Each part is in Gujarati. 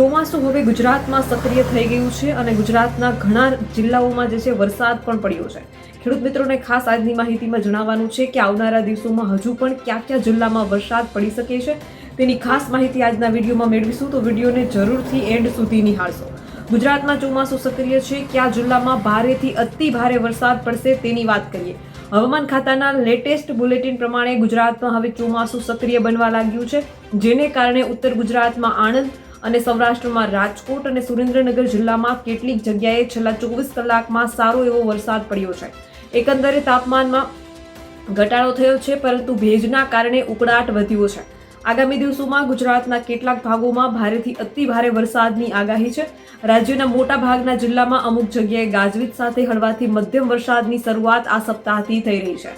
ચોમાસું હવે ગુજરાતમાં સક્રિય થઈ ગયું છે અને ગુજરાતના ઘણા જિલ્લાઓમાં જે છે વરસાદ પણ પડ્યો છે. ખેડૂત મિત્રોને ખાસ આજની માહિતીમાં જણાવવાનું છે કે આવનારા દિવસોમાં હજુ પણ કયા કયા જિલ્લામાં વરસાદ પડી શકે છે તેની ખાસ માહિતી આજના વિડીયોમાં મેળવીશું, તો વિડીયોને જરૂરથી એન્ડ સુધી નિહાળશો. ગુજરાતમાં ચોમાસું સક્રિય છે, કયા જિલ્લામાં ભારેથી અતિ ભારે વરસાદ પડશે તેની વાત કરીએ. હવામાન ખાતાના લેટેસ્ટ બુલેટિન પ્રમાણે ગુજરાતમાં હવે ચોમાસું સક્રિય બનવા લાગ્યું છે, જેને કારણે ઉત્તર ગુજરાતમાં આણંદ અને સૌરાષ્ટ્રમાં રાજકોટ અને સુરેન્દ્રનગર જિલ્લામાં કેટલીક જગ્યાએ છેલ્લા ચોવીસ કલાકમાં સારો એવો વરસાદ પડ્યો છે. એકંદરે તાપમાનમાં ઘટાડો થયો છે, પરંતુ ભેજના કારણે ઉકળાટ વધ્યો છે. આગામી દિવસોમાં ગુજરાતના કેટલાક ભાગોમાં ભારેથી અતિ ભારે વરસાદની આગાહી છે. રાજ્યના મોટા ભાગના જિલ્લામાં અમુક જગ્યાએ ગાજવીજ સાથે હળવાથી મધ્યમ વરસાદની શરૂઆત આ સપ્તાહથી થઈ રહી છે.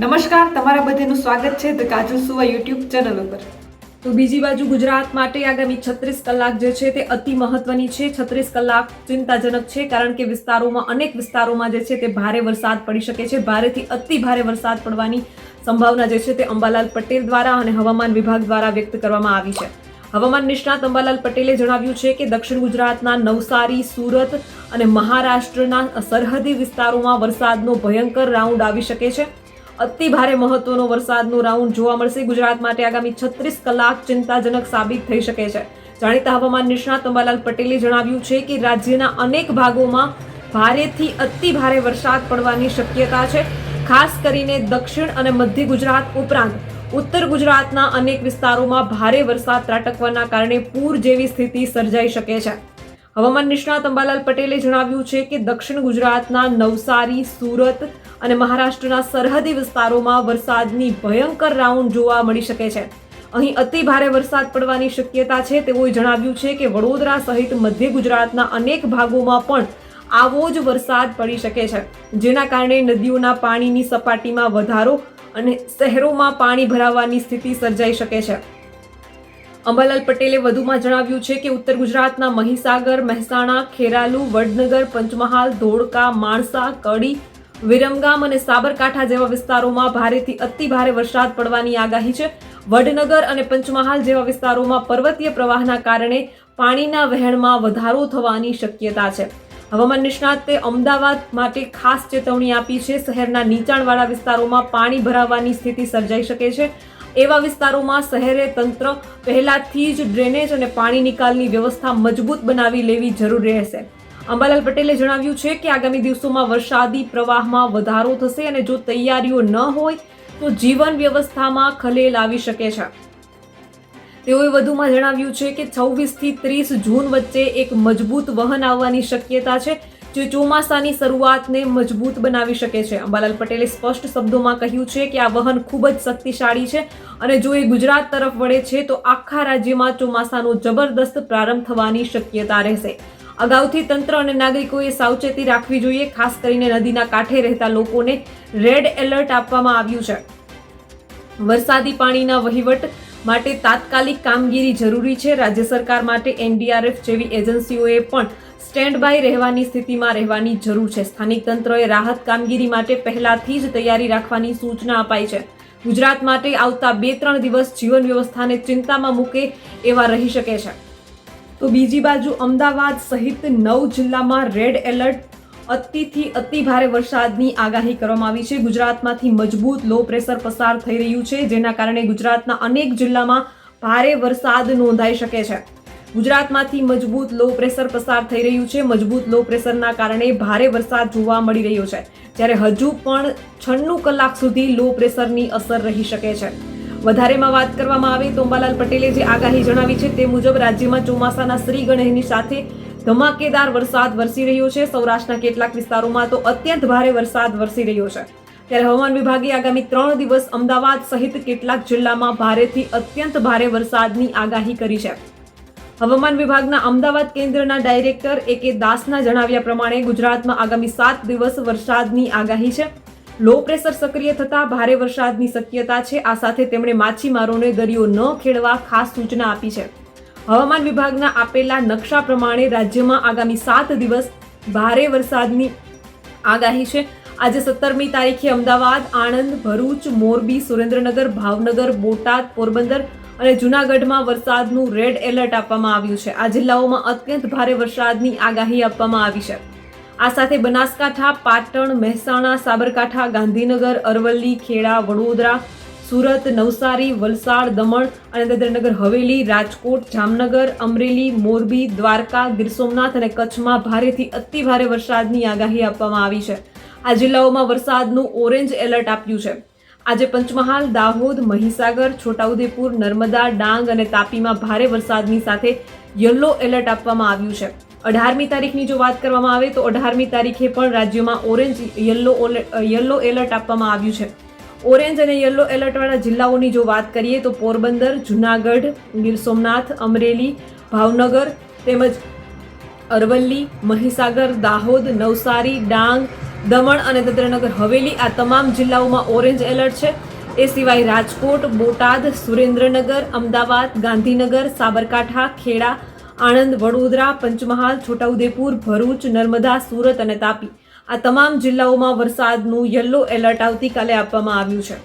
નમસ્કાર, તમારા બધાનું સ્વાગત છે ધ કાજુ સુવા યુટ્યુબ ચેનલ ઉપર. તો બીજી બાજુ ગુજરાત માટે આગામી છત્રીસ કલાક જે છે તે અતિ મહત્વની છે. છત્રીસ કલાક ચિંતાજનક છે કારણ કે વિસ્તારોમાં, અનેક વિસ્તારોમાં જે છે તે ભારે વરસાદ પડી શકે છે. ભારેથી અતિ ભારે વરસાદ પડવાની સંભાવના જે છે તે અંબાલાલ પટેલ દ્વારા અને હવામાન વિભાગ દ્વારા વ્યક્ત કરવામાં આવી છે. હવામાન નિષ્ણાત અંબાલાલ પટેલે જણાવ્યું છે કે દક્ષિણ ગુજરાતના નવસારી, સુરત અને મહારાષ્ટ્રના સરહદી વિસ્તારોમાં વરસાદનો ભયંકર રાઉન્ડ આવી શકે છે. અતિ ભારે મહત્વનો વરસાદનો રાઉન્ડ જોવા મળશે. ગુજરાત માટે આગામી છત્રીસ કલાક ચિંતાજનક સાબિત થઈ શકે છે. જાણીતા હવામાન નિષ્ણાત અંબાલાલ પટેલે જણાવ્યું છે કે રાજ્યના અનેક ભાગોમાં ભારેથી અતિ ભારે વરસાદ પડવાની શક્યતા છે. ખાસ કરીને દક્ષિણ અને મધ્ય ગુજરાત ઉપરાંત ઉત્તર ગુજરાતના અનેક વિસ્તારોમાં ભારે વરસાદ ત્રાટકવાના કારણે પૂર જેવી સ્થિતિ સર્જાઈ શકે છે. હવામાન નિષ્ણાત અંબાલાલ પટેલે જણાવ્યું છે કે દક્ષિણ ગુજરાતના નવસારી, સુરત અને મહારાષ્ટ્રના સરહદી વિસ્તારોમાં વરસાદની ભયંકર રાઉન્ડ જોવા મળી શકે છે. અહીં અતિ ભારે વરસાદ પડવાની શક્યતા છે. તેઓએ જણાવ્યું છે કે વડોદરા સહિત મધ્ય ગુજરાતના અનેક ભાગોમાં પણ આવો જ વરસાદ પડી શકે છે, જેના કારણે નદીઓના પાણીની સપાટીમાં વધારો અને શહેરોમાં પાણી ભરાવાની સ્થિતિ સર્જાઈ શકે છે. અંબાલાલ પટેલે વધુમાં જણાવ્યું છે કે ઉત્તર ગુજરાતના મહીસાગર, મહેસાણા, ખેરાલુ, વડનગર, પંચમહાલ, ધોળકા, માણસા, કડી, વિરમગામ અને સાબરકાંઠા જેવા વિસ્તારોમાં ભારેથી અતિ ભારે વરસાદ પડવાની આગાહી છે. વડનગર અને પંચમહાલ જેવા વિસ્તારોમાં પર્વતીય પ્રવાહના કારણે પાણીના વહેણમાં વધારો થવાની શક્યતા છે. હવામાન નિષ્ણાતે અમદાવાદ માટે ખાસ ચેતવણી આપી છે. શહેરના નીચાણવાળા વિસ્તારોમાં પાણી ભરાવાની સ્થિતિ સર્જાઈ શકે છે. એવા વિસ્તારોમાં શહેરે તંત્ર પહેલાથી જ ડ્રેનેજ અને પાણી નિકાલની વ્યવસ્થા મજબૂત બનાવી લેવી જરૂરી રહેશે. અંબાલાલ પટેલે જણાવ્યું છે કે આગામી દિવસોમાં વરસાદી પ્રવાહમાં વધારો થશે અને જો તૈયારીઓ ન હોય, તો જીવન વ્યવસ્થામાં ખલેલ આવી શકે છે. તેઓએ વધુમાં જણાવ્યું છે કે છવ્વીસથી ત્રીસ જૂન વચ્ચે એક મજબૂત વહન આવવાની શક્યતા છે જે ચોમાસાની શરૂઆતને મજબૂત બનાવી શકે છે. અંબાલાલ પટેલે સ્પષ્ટ શબ્દોમાં કહ્યું છે કે આ વહન ખૂબ જ શક્તિશાળી છે અને જો એ ગુજરાત તરફ વળે છે તો આખા રાજ્યમાં ચોમાસાનો જબરદસ્ત પ્રારંભ થવાની શક્યતા રહેશે. અગાઉથી તંત્ર અને નાગરિકોએ સાવચેતી રાખવી જોઈએ, ખાસ કરીને નદીના કાંઠે રહેતા લોકોને રેડ એલર્ટ આપવામાં આવ્યું છે. વરસાદી પાણીના વહીવટ માટે તાત્કાલિક કામગીરી જરૂરી છે. રાજ્ય સરકાર માટે એનડીઆરએફ જેવી એજન્સીઓએ પણ સ્ટેન્ડ બાય રહેવાની સ્થિતિમાં રહેવાની જરૂર છે. સ્થાનિક તંત્રએ રાહત કામગીરી માટે પહેલાથી જ તૈયારી રાખવાની સૂચના અપાઈ છે. ગુજરાત માટે આવતા બે ત્રણ દિવસ જીવન વ્યવસ્થાને ચિંતામાં મૂકે એવા રહી શકે છે. તો બીજી બાજુ અમદાવાદ સહિત નવ જિલ્લામાં રેડ એલર્ટ, અતિથી અતિ ભારે વરસાદની આગાહી કરવામાં આવી છે. ગુજરાતમાંથી મજબૂત લો પ્રેશર પસાર થઈ રહ્યું છે, જેના કારણે ગુજરાતના અનેક જિલ્લામાં ભારે વરસાદ નોંધાઈ શકે છે. ગુજરાતમાંથી મજબૂત લો પ્રેશર પસાર થઈ રહ્યું છે. મજબૂત લો પ્રેશરના કારણે ભારે વરસાદ જોવા મળી રહ્યો છે. જ્યારે હજુ પણ છન્નું કલાક સુધી લો પ્રેશરની અસર રહી શકે છે. વધારેમાં વાત કરવામાં આવે તો અંબાલાલ પટેલે જે આગાહી જણાવી છે તે મુજબ રાજ્યમાં ચોમાસાના શ્રી ગણેશની સાથે ધમાકેદાર વરસાદ વરસી રહ્યો છે. સૌરાષ્ટ્રના કેટલાક વિસ્તારોમાં તો અત્યંત ભારે વરસાદ વરસી રહ્યો છે. ત્યારે હવામાન વિભાગે આગામી ત્રણ દિવસ અમદાવાદ સહિત કેટલાક જિલ્લામાં ભારેથી અત્યંત ભારે વરસાદની આગાહી કરી છે. હવામાન વિભાગના અમદાવાદ કેન્દ્રના ડાયરેક્ટર એ કે દાસના જણાવ્યા પ્રમાણે ગુજરાતમાં આગામી સાત દિવસ વરસાદની આગાહી છે. લો પ્રેશર સક્રિય થતા ભારે વરસાદની શક્યતા છે. આ સાથે તેમણે માછીમારોને દરિયો ન ખેડવા ખાસ સૂચના આપી છે. હવામાન વિભાગના આપેલા નકશા પ્રમાણે રાજ્યમાં આગામી સાત દિવસ ભારે વરસાદની આગાહી છે. આજે સત્તરમી તારીખે અમદાવાદ, આણંદ, ભરૂચ, મોરબી, સુરેન્દ્રનગર, ભાવનગર, બોટાદ, પોરબંદર અને જૂનાગઢમાં વરસાદનું રેડ એલર્ટ આપવામાં આવ્યું છે. આ જિલ્લાઓમાં અત્યંત ભારે વરસાદની આગાહી આપવામાં આવી છે. આ સાથે બનાસકાંઠા, પાટણ, મહેસાણા, સાબરકાંઠા, ગાંધીનગર, અરવલ્લી, ખેડા, વડોદરા, સુરત, નવસારી, વલસાડ, દમણ અને દાદરાનગર હવેલી, રાજકોટ, જામનગર, અમરેલી, મોરબી, દ્વારકા, ગીર સોમનાથ અને કચ્છમાં ભારેથી અતિ ભારે વરસાદની આગાહી આપવામાં આવી છે. આ જિલ્લાઓમાં વરસાદનું ઓરેન્જ એલર્ટ આપ્યું છે. આજે પંચમહાલ, દાહોદ, મહીસાગર, છોટાઉદેપુર, નર્મદા, ડાંગ અને તાપીમાં ભારે વરસાદની સાથે યલો એલર્ટ આપવામાં આવ્યું છે. અઢારમી તારીખની જો વાત કરવામાં આવે તો અઢારમી તારીખે પણ રાજ્યમાં ઓરેન્જ યલો યલો એલર્ટ આપવામાં આવ્યું છે. ઓરેન્જ અને યલો એલર્ટવાળા જિલ્લાઓની જો વાત કરીએ તો પોરબંદર, જુનાગઢ, ગીર સોમનાથ, અમરેલી, ભાવનગર તેમજ અરવલ્લી, મહીસાગર, દાહોદ, નવસારી, ડાંગ દમણ અને દાદરાનગર હવેલી આ તમામ જિલ્લાઓમાં ઓરેન્જ એલર્ટ છે. એ સિવાય રાજકોટ, બોટાદ, સુરેન્દ્રનગર, અમદાવાદ, ગાંધીનગર, સાબરકાંઠા, ખેડા, આણંદ, વડોદરા, પંચમહાલ, છોટાઉદેપુર, ભરૂચ, નર્મદા, સુરત અને તાપી. આ તમામ જિલ્લાઓમાં વરસાદનું યલો એલર્ટ આવતીકાલે આપવામાં આવ્યું છે.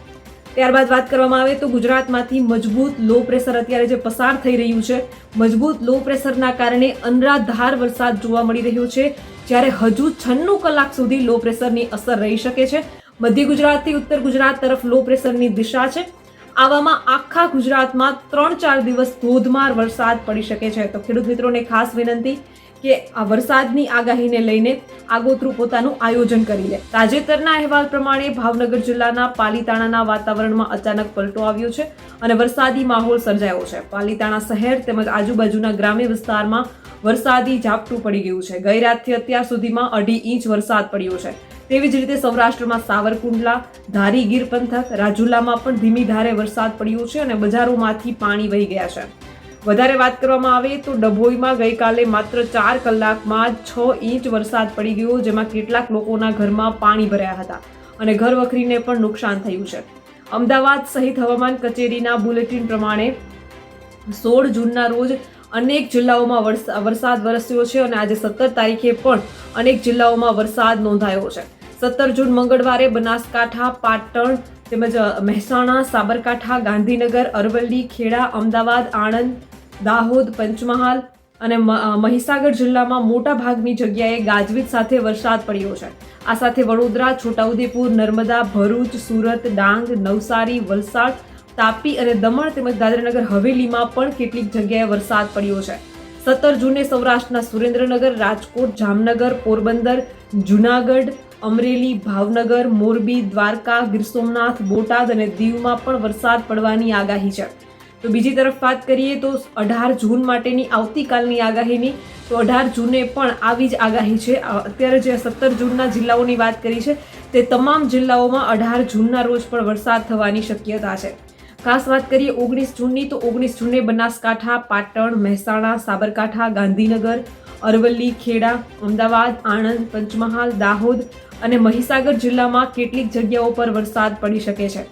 ત્યારબાદ વાત કરવામાં આવે તો ગુજરાતમાંથી મજબૂત લો પ્રેશર અત્યારે જે પસાર થઈ રહ્યું છે, મજબૂત લો પ્રેશરના કારણે અનરાધાર વરસાદ જોવા મળી રહ્યો છે. જ્યારે હજુ છન્નું કલાક સુધી લો પ્રેશરની અસર રહી શકે છે. મધ્ય ગુજરાતથી ઉત્તર ગુજરાત તરફ લો પ્રેશરની દિશા છે. આવામાં આખા ગુજરાતમાં ત્રણ ચાર દિવસ ધોધમાર વરસાદ પડી શકે છે. તો ખેડૂત મિત્રોને ખાસ વિનંતી કે આ વરસાદની આગાહીને લઈને આગોતરું પોતાનું આયોજન કરી લે. તાજેતરના અહેવાલ પ્રમાણે ભાવનગર જિલ્લાના પાલીતાણાના વાતાવરણમાં અચાનક પલટો આવ્યો છે અને વરસાદી માહોલ સર્જાયો છે. પાલીતાણા શહેર તેમજ આજુબાજુના ગ્રામ્ય વિસ્તારમાં વરસાદી ઝાપટું પડી ગયું છે. ગઈ રાતથી અત્યાર સુધીમાં અઢી ઇંચ વરસાદ પડ્યો છે. તેવી જ રીતે સૌરાષ્ટ્રમાં સાવરકુંડલા, ધારી ગીર પંથક, રાજુલામાં પણ ધીમી ધારે વરસાદ પડ્યો છે અને બજારોમાંથી પાણી વહી ગયા છે. વધારે વાત કરવામાં આવે તો ડભોઈમાં ગઈકાલે માત્ર ચાર કલાકમાં છ ઇંચ વરસાદ પડી ગયો, જેમાં કેટલાક લોકોના ઘરમાં પાણી ભર્યા હતા અને ઘર વખરીને પણ નુકસાન થયું છે. અમદાવાદ સહિત હવામાન કચેરીના બુલેટિન પ્રમાણે સોળ જૂનના રોજ અનેક જિલ્લાઓમાં વરસા- વરસાદ વરસ્યો છે અને આજે સત્તર તારીખે પણ અનેક જિલ્લાઓમાં વરસાદ નોંધાયો છે. સત્તર જૂન મંગળવારે બનાસકાંઠા, પાટણ તેમજ મહેસાણા, સાબરકાંઠા, ગાંધીનગર, અરવલ્લી, ખેડા, અમદાવાદ, આણંદ દાહોદ, પંચમહાલ અને મહીસાગર જિલ્લામાં મોટા ભાગની જગ્યાએ ગાજવીજ સાથે વરસાદ પડ્યો છે. આ સાથે વડોદરા, છોટાઉદેપુર, નર્મદા, ભરૂચ, સુરત, ડાંગ, નવસારી, વલસાડ, તાપી અને દમણ તેમજ દાદરાનગર, હવેલીમાં પણ કેટલીક જગ્યાએ વરસાદ પડ્યો છે. સત્તર જૂને સૌરાષ્ટ્રના સુરેન્દ્રનગર, રાજકોટ, જામનગર, પોરબંદર, જુનાગઢ, અમરેલી, ભાવનગર, મોરબી, દ્વારકા, ગીર સોમનાથ, બોટાદ અને દીવમાં પણ વરસાદ પડવાની આગાહી છે. તો બીજી તરફ વાત કરીએ તો અઢાર જૂન માટેની આવતીકાલની આગાહીની. તો અઢાર જૂને પણ આવી જ આગાહી છે. અત્યારે જે સત્તર જૂનના જિલ્લાઓની વાત કરી છે, તે તમામ જિલ્લાઓમાં અઢાર જૂનના રોજ પણ વરસાદ થવાની શક્યતા છે. ખાસ વાત કરીએ ઓગણીસ જૂનની, તો ઓગણીસ જૂને બનાસકાંઠા, પાટણ, મહેસાણા, સાબરકાંઠા, ગાંધીનગર, અરવલ્લી, ખેડા, અમદાવાદ, આણંદ, પંચમહાલ, દાહોદ અને મહીસાગર જિલ્લામાં કેટલીક જગ્યાઓ પર વરસાદ પડી શકે છે.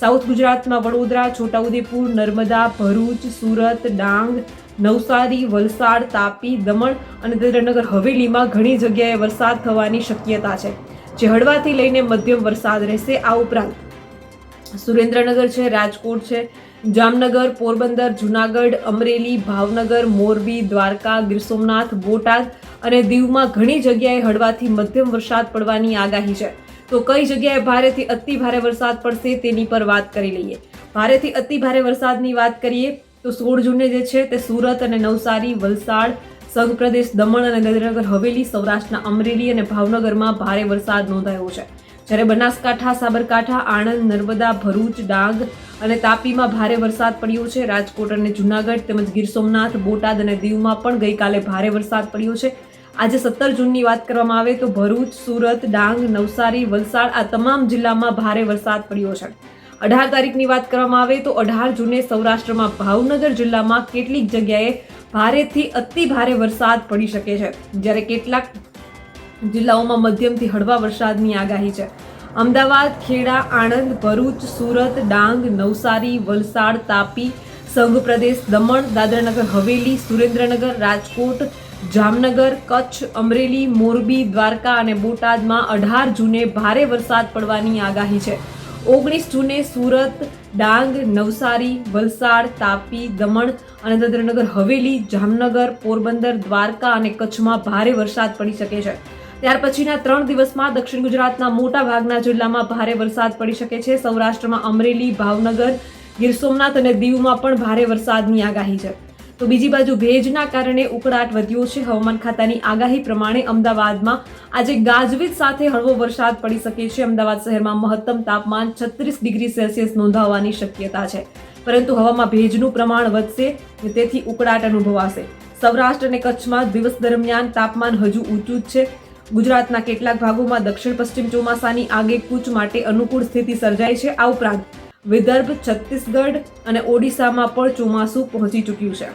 સાઉથ ગુજરાતમાં વડોદરા, છોટાઉદેપુર, નર્મદા, ભરૂચ, સુરત, ડાંગ, નવસારી, વલસાડ, તાપી, દમણ અને દાદરાનગર. હવેલીમાં ઘણી જગ્યાએ વરસાદ થવાની શક્યતા છે. જે હળવાથી લઈને મધ્યમ વરસાદ રહેશે આ ઉપરાંત સુરેન્દ્રનગર છે, રાજકોટ છે, જામનગર, પોરબંદર, જુનાગઢ, અમરેલી, ભાવનગર, મોરબી, દ્વારકા, ગીર સોમનાથ, બોટાદ અને દીવમાં ઘણી જગ્યાએ હળવાથી મધ્યમ વરસાદ પડવાની આગાહી છે. તો કઈ જગ્યાએ ભારેથી અતિ ભારે વરસાદ પડશે તેની પર વાત કરી લઈએ. ભારેથી અતિ ભારે વરસાદની વાત કરીએ તો સોળ જૂને જે છે તે સુરત અને નવસારી, વલસાડ સંઘ પ્રદેશ દમણ અને દાદરાનગર હવેલી, સૌરાષ્ટ્રના અમરેલી અને ભાવનગરમાં ભારે વરસાદ નોંધાયો છે. જ્યારે બનાસકાંઠા, સાબરકાંઠા, આણંદ, નર્મદા, ભરૂચ, ડાંગ અને તાપીમાં ભારે વરસાદ પડ્યો છે. રાજકોટ અને જુનાગઢ તેમજ ગીર સોમનાથ, બોટાદ અને દીવમાં પણ ગઈકાલે ભારે વરસાદ પડ્યો છે. આજે સત્તર જૂનની વાત કરવામાં આવે તો ભરૂચ, સુરત, ડાંગ, નવસારી, વલસાડ આ તમામ જિલ્લામાં ભારે વરસાદ પડ્યો છે. અઢાર તારીખની વાત કરવામાં આવે તો અઢાર જૂને સૌરાષ્ટ્રમાં ભાવનગર જિલ્લામાં કેટલીક જગ્યાએ ભારેથી અતિ ભારે વરસાદ પડી શકે છે. જ્યારે કેટલાક જિલ્લાઓમાં મધ્યમથી હળવા વરસાદની આગાહી છે. અમદાવાદ, ખેડા, આણંદ, ભરૂચ, સુરત, ડાંગ, નવસારી, વલસાડ, તાપી સંઘ પ્રદેશ દમણ, દાદરાનગર, હવેલી, સુરેન્દ્રનગર, રાજકોટ જામનગર, કચ્છ, અમરેલી, મોરબી, દ્વારકા અને બોટાદમાં અઢાર જૂને ભારે વરસાદ પડવાની આગાહી છે. ઓગણીસ જૂને સુરત, ડાંગ, નવસારી, વલસાડ, તાપી, દમણ અને દાદરાનગર, હવેલી, જામનગર, પોરબંદર, દ્વારકા અને કચ્છમાં ભારે વરસાદ પડી શકે છે. ત્યાર પછીના ત્રણ દિવસમાં દક્ષિણ ગુજરાતના મોટા ભાગના જિલ્લામાં ભારે વરસાદ પડી શકે છે. સૌરાષ્ટ્રમાં અમરેલી, ભાવનગર, ગીર સોમનાથ અને દીવમાં પણ ભારે વરસાદની આગાહી છે. તો બીજી બાજુ ભેજના કારણે ઉકળાટ વધ્યો છે. હવામાન ખાતાની આગાહી પ્રમાણે અમદાવાદમાં આજે ગાજવીજ સાથે હળવો વરસાદ પડી શકે છે. અમદાવાદ શહેરમાં મહત્તમ તાપમાન છત્રીસ ડિગ્રી સેલ્સિયસ નોંધાવવાની શક્યતા છે. પરંતુ હવામાં ભેજનું પ્રમાણ વધશે તેથી ઉકળાટ અનુભવાશે. સૌરાષ્ટ્ર અને કચ્છમાં દિવસ દરમિયાન તાપમાન હજુ ઊંચું જ છે. ગુજરાતના કેટલાક ભાગોમાં દક્ષિણ પશ્ચિમ ચોમાસાની આગેકૂચ માટે અનુકૂળ સ્થિતિ સર્જાઈ છે. આ ઉપરાંત વિદર્ભ, છત્તીસગઢ અને ઓડિશામાં પણ ચોમાસું પહોંચી ચૂક્યું છે.